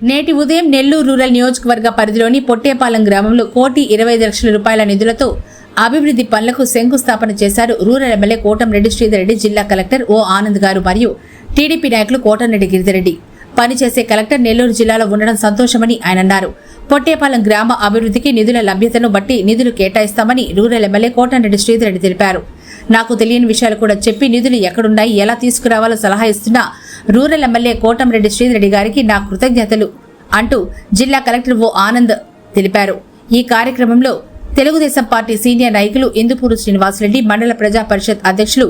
నేటి ఉదయం నెల్లూరు రూరల్ నియోజకవర్గ పరిధిలోని పొట్టేపాలెం గ్రామంలో కోటి ఇరవై ఐదు లక్షల రూపాయల నిధులతో అభివృద్ధి పనులకు శంకుస్థాపన చేశారు రూరల్ ఎమ్మెల్యే కోటంరెడ్డి శ్రీధర్రెడ్డి జిల్లా కలెక్టర్ ఓ ఆనంద్ గారు మరియు టీడీపీ నాయకులు కోటంరెడ్డి గిరిధరెడ్డి పనిచేసే కలెక్టర్ నెల్లూరు జిల్లాలో ఉండడం సంతోషమని ఆయన అన్నారు. పొట్టేపాలెం గ్రామ అభివృద్ధికి నిధుల లభ్యతను బట్టి నిధులు కేటాయిస్తామని రూరల్ ఎమ్మెల్యే కోటంరెడ్డి శ్రీధర్రెడ్డి తెలిపారు. నాకు తెలియని విషయాలు కూడా చెప్పి నిధులు ఎక్కడున్నాయి ఎలా తీసుకురావాలో సలహా ఇస్తున్నా రూరల్ ఎమ్మెల్యే కోటంరెడ్డి శ్రీధరెడ్డి గారికి నా కృతజ్ఞతలు అంటూ జిల్లా కలెక్టర్ ఓ ఆనంద్ తెలిపారు. ఈ కార్యక్రమంలో తెలుగుదేశం పార్టీ సీనియర్ నాయకులు ఇందుపూరు శ్రీనివాసరెడ్డి మండల ప్రజా పరిషత్ అధ్యక్షులు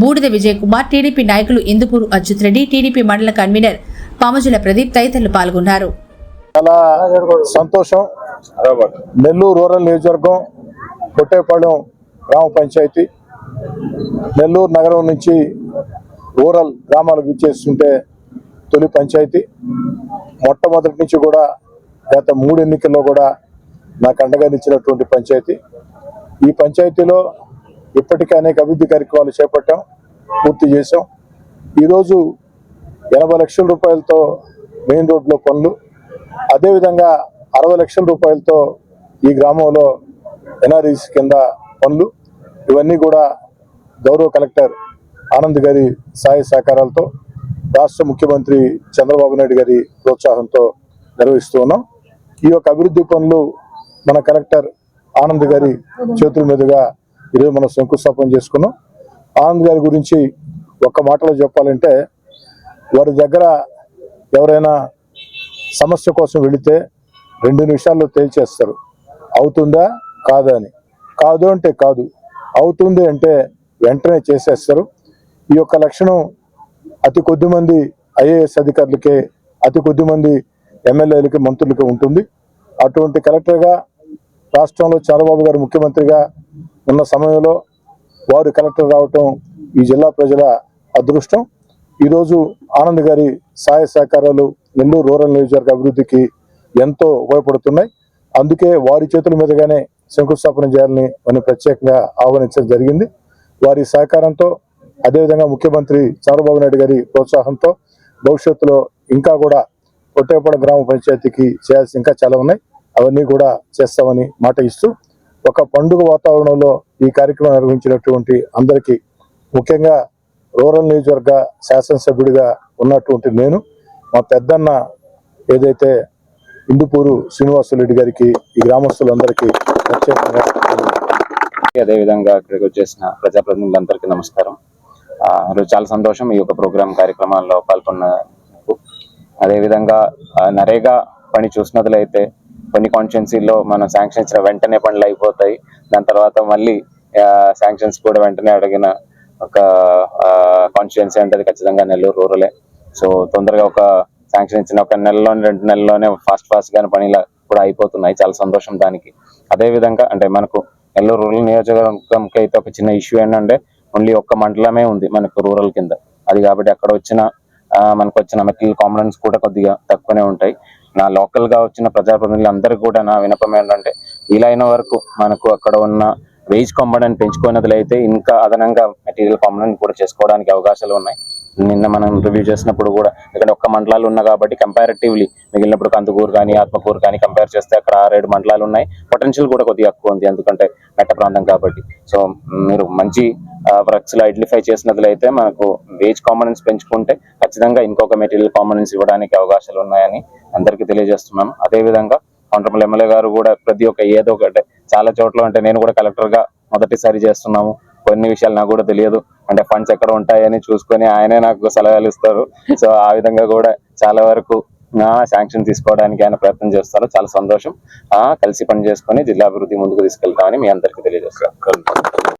బూడిద విజయ్ కుమార్ టీడీపీ నాయకులు ఇందుపూరు అచ్యుత్ రెడ్డి టీడీపీ మండల కన్వీనర్ పామజుల ప్రదీప్ తదితరులు పాల్గొన్నారు. చాలా సంతోషం. నెల్లూరు రూరల్ నియోజకవర్గం కొట్టేపాళెం గ్రామ పంచాయతీ. నెల్లూరు నగరం నుంచి రూరల్ గ్రామాలకు ఇచ్చేస్తుంటే తొలి పంచాయతీ. మొట్టమొదటి నుంచి కూడా గత మూడు ఎన్నికల్లో కూడా నాకు అండగా నిచ్చినటువంటి పంచాయతీ. ఈ పంచాయతీలో ఇప్పటికే అనేక అభివృద్ధి కార్యక్రమాలు చేపట్టాం పూర్తి చేశాం. ఈరోజు ఎనభై లక్షల రూపాయలతో మెయిన్ రోడ్లో పనులు అదేవిధంగా అరవై లక్షల రూపాయలతో ఈ గ్రామంలో ఎన్ఆర్ఈస్ కింద పనులు. ఇవన్నీ కూడా గౌరవ కలెక్టర్ ఆనంద్ గారి సహాయ సహకారాలతో రాష్ట్ర ముఖ్యమంత్రి చంద్రబాబు నాయుడు గారి ప్రోత్సాహంతో నిర్వహిస్తూ ఉన్నాం. ఈ యొక్క అభివృద్ధి పనులు మన కలెక్టర్ ఆనంద్ గారి చేతుల మీదుగా ఈరోజు మనం శంకుస్థాపన చేసుకున్నాం. ఆనంద్ గారి గురించి ఒక్క మాటలో చెప్పాలంటే వారి దగ్గర ఎవరైనా సమస్య కోసం వెళితే రెండు నిమిషాల్లో తేల్చేస్తారు. అవుతుందా? కాదా అని. కాదు అంటే కాదు. అవుతుంది అంటే వెంటనే చేసేస్తారు. ఈ యొక్క లక్షణం అతి కొద్ది మంది ఐఏఎస్ అధికారులకే అతి కొద్ది మంది ఎమ్మెల్యేలకి మంత్రులకి ఉంటుంది. అటువంటి కలెక్టర్గా రాష్ట్రంలో చంద్రబాబు గారు ముఖ్యమంత్రిగా ఉన్న సమయంలో వారు కలెక్టర్ రావటం ఈ జిల్లా ప్రజల అదృష్టం. ఈరోజు ఆనంద్ గారి సహాయ సహకారాలు నెల్లూరు రూరల్ నియోజకవర్గ అభివృద్ధికి ఎంతో ఉపయోగపడుతున్నాయి. అందుకే వారి చేతుల మీదుగానే శంకుస్థాపన చేయాలని మనం ప్రత్యేకంగా ఆహ్వానించడం జరిగింది. వారి సహకారంతో అదేవిధంగా ముఖ్యమంత్రి చంద్రబాబు నాయుడు గారి ప్రోత్సాహంతో భవిష్యత్తులో ఇంకా కూడా పొట్టేపడ గ్రామ పంచాయతీకి చేయాల్సి ఇంకా చాలా ఉన్నాయి. అవన్నీ కూడా చేస్తామని మాట ఇస్తూ ఒక పండుగ వాతావరణంలో ఈ కార్యక్రమం నిర్వహించినటువంటి అందరికీ ముఖ్యంగా రూరల్ నియోజకవర్గ శాసనసభ్యుడిగా ఉన్నటువంటి నేను మా పెద్దన్న ఏదైతే ఇందుపూరు శ్రీనివాసరెడ్డి గారికి ఈ గ్రామస్తులందరికీ ప్రత్యేకంగా అదేవిధంగా ఇక్కడికి వచ్చేసిన ప్రజాప్రతినిధులందరికీ నమస్కారం. ఈరోజు చాలా సంతోషం ఈ యొక్క ప్రోగ్రామ్ కార్యక్రమాల్లో పాల్గొన్నందుకు. అదేవిధంగా నరేగా పని చూసినట్లయితే కొన్ని కాన్స్టిట్యున్సీల్లో మనం శాంక్షన్ ఇచ్చిన వెంటనే పనులు అయిపోతాయి. దాని తర్వాత మళ్ళీ శాంక్షన్స్ కూడా వెంటనే అడిగిన ఒక కాన్స్టిట్యున్సీ అంటే ఖచ్చితంగా నెల్లూరు రూరలే. సో తొందరగా ఒక శాంక్షన్ ఇచ్చిన ఒక నెలలో రెండు నెలల్లోనే ఫాస్ట్ ఫాస్ట్ గానే పనిలా కూడా అయిపోతున్నాయి. చాలా సంతోషం దానికి. అదే విధంగా అంటే మనకు నెల్లూరు రూరల్ నియోజకవర్గంకి అయితే ఒక చిన్న ఇష్యూ ఏంటంటే ఓన్లీ ఒక్క మండలమే ఉంది మనకు రూరల్ కింద. అది కాబట్టి అక్కడ వచ్చిన మనకు వచ్చిన మెటీరియల్ కాంపనెంట్స్ కూడా కొద్దిగా తక్కువనే ఉంటాయి. నా లోకల్గా వచ్చిన ప్రజాప్రతినిధులు అందరికీ కూడా నా వినపం ఏంటంటే వీలైన వరకు మనకు అక్కడ ఉన్న వేజ్ కాంపనెంట్ పెంచుకున్నట్లయితే ఇంకా అదనంగా మెటీరియల్ కాంపనెంట్ కూడా చేసుకోవడానికి అవకాశాలు ఉన్నాయి. నిన్న మనం రివ్యూ చేసినప్పుడు కూడా ఇక్కడ ఒక్క మండలాలు ఉన్నాయి కాబట్టి కంపారిటివ్లీ మిగిలినప్పుడు కందుకూరు కానీ ఆత్మకూరు కానీ కంపేర్ చేస్తే అక్కడ ఆరేడు మండలాలు ఉన్నాయి. పొటెన్షియల్ కూడా కొద్దిగా ఎక్కువ ఉంది. ఎందుకంటే మెట్ట ప్రాంతం కాబట్టి. సో మీరు మంచి వర్క్స్లో ఐడెంటిఫై చేసినట్లయితే మనకు వేజ్ కాంపనెంట్స్ పెంచుకుంటే ఖచ్చితంగా ఇంకొక మెటీరియల్ కాంపనెంట్స్ ఇవ్వడానికి అవకాశాలు ఉన్నాయని అందరికీ తెలియజేస్తున్నాను అదేవిధంగా కొండ్రమల ఎమ్మెల్యే గారు కూడా ప్రతి ఒక్క ఏదో ఒకటి చాలా చోట్ల అంటే నేను కూడా కలెక్టర్గా మొదటిసారి చేస్తున్నాము. కొన్ని విషయాలు నాకు కూడా తెలియదు. అంటే ఫండ్స్ ఎక్కడ ఉంటాయని చూసుకొని ఆయనే నాకు సలహాలు ఇస్తారు. సో ఆ విధంగా కూడా చాలా వరకు శాంక్షన్ తీసుకోవడానికి ఆయన ప్రయత్నం చేస్తారు చాలా సంతోషం. ఆ కలిసి పని చేసుకొని జిల్లా అభివృద్ధి ముందుకు తీసుకెళ్తామని మీ అందరికీ తెలియజేస్తారు